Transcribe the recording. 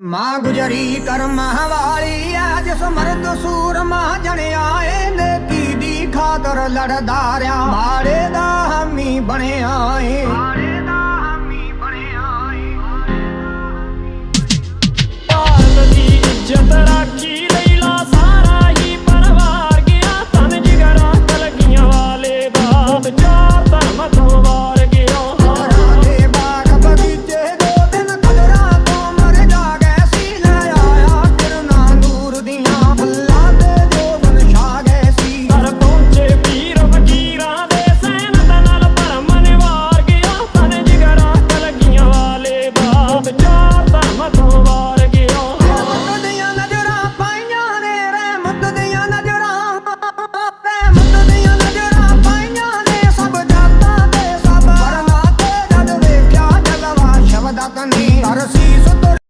ਮਾਂ ਗੁਜਰੀ ਕਰਮਾਂ ਵਾਲੀ ਅੱਜ ਸਮਰਦ ਸੂਰਮਾ ਜਣਿਆ ਏ ਨੇਕੀ ਦੀ ਖਾਤਰ ਲੜਦਾ ਰਿਆ? ਮਾਰੇ ਦਾ la canilla. Ahora